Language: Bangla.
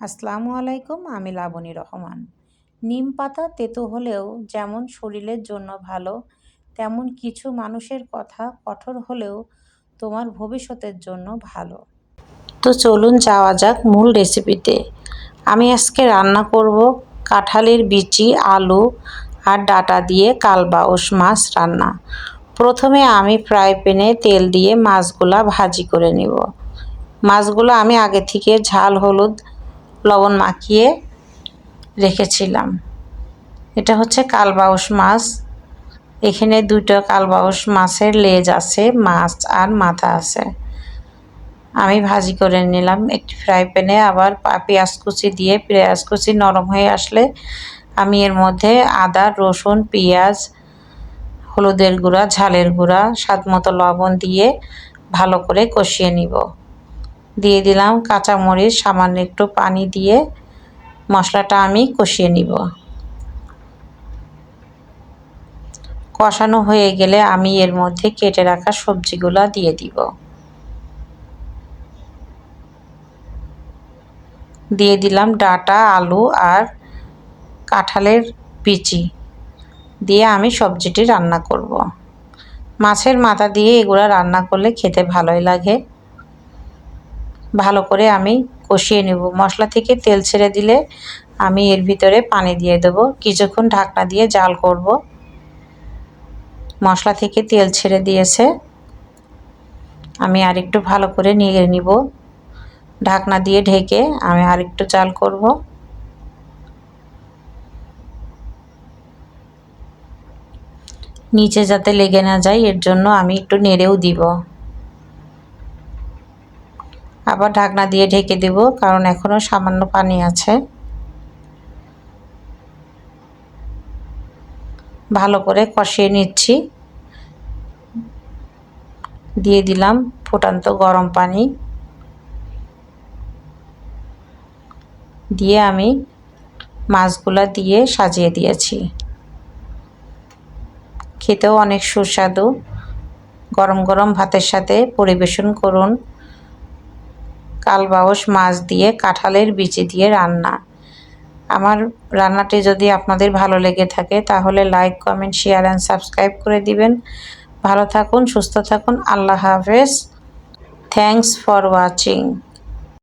আসসালামু আলাইকুম, আমি লাবণী রহমান। নিম পাতা তেতো হলেও যেমন শরীরের জন্য ভালো, তেমন কিছু মানুষের কথা কঠোর হলেও তোমার ভবিষ্যতের জন্য ভালো। তো চলুন যাওয়া যাক মূল রেসিপিতে। আমি আজকে রান্না করব কাঁঠালের বিচি, আলু আর ডাটা দিয়ে কালবাউস মাছ রান্না। প্রথমে আমি ফ্রাই প্যানে তেল দিয়ে মাছগুলা ভাজি করে নিব। মাছগুলো আমি আগে থেকে ঝাল, হলুদ লবণ মাখিয়ে রেখেছিলাম। এটা হচ্ছে কালবাউস মাছ। এখানে দুটো কালবাউস মাছের লেজ আছে, মাছ আর মাথা আছে। আমি ভাজি করে নিলাম একটি ফ্রাই প্যানে। আবার পেঁয়াজ কুচি দিয়ে, পেঁয়াজ কুচি নরম হয়ে আসলে আমি এর মধ্যে আদা, রসুন, পেঁয়াজ, হলুদের গুঁড়া, ঝালের গুঁড়া স্বাদ মতো লবণ দিয়ে ভালো করে কষিয়ে নিব। দিয়ে দিলাম কাঁচামরিচ, সামান্য একটু পানি দিয়ে মশলাটা আমি কষিয়ে নিব। কষানো হয়ে গেলে আমি এর মধ্যে কেটে রাখা সবজিগুলো দিয়ে দিব। দিয়ে দিলাম ডাটা, আলু আর কাঁঠালের বিচি। দিয়ে আমি সবজিটি রান্না করব। মাছের মাথা দিয়ে এগুলো রান্না করলে খেতে ভালোই লাগে। ভালো করে আমি কষিয়ে নেব। মশলা থেকে তেল ছেড়ে দিলে আমি এর ভিতরে পানি দিয়ে দেব। কিছুক্ষণ ঢাকনা দিয়ে জাল করব। মশলা থেকে তেল ছেড়ে দিয়েছে। আমি আরেকটু ভালো করে নিয়ে নিব। ঢাকনা দিয়ে ঢেকে আমি আরেকটু জাল করব। নিচে যাতে লেগে না যায়, এর জন্য আমি একটু নেড়েও দিব। আবার ঢাকনা দিয়ে ঢেকে দেব, কারণ এখনও সামান্য পানি আছে। ভালো করে কষিয়ে নিচ্ছি। দিয়ে দিলাম ফুটান্ত গরম পানি। দিয়ে আমি মাছগুলা দিয়ে সাজিয়ে দিয়েছি। খেতেও অনেক সুস্বাদু। গরম গরম ভাতের সাথে পরিবেশন করুন। কালবাউস মাছ দিয়ে, কাঁঠালের বিচি দিয়ে রান্না। আমার রান্নাটি যদি আপনাদের ভালো লেগে থাকে, তাহলে like, comment, share and subscribe করে দিবেন। ভালো থাকুন, সুস্থ থাকুন, আল্লাহ হাফেজ। Thanks for watching.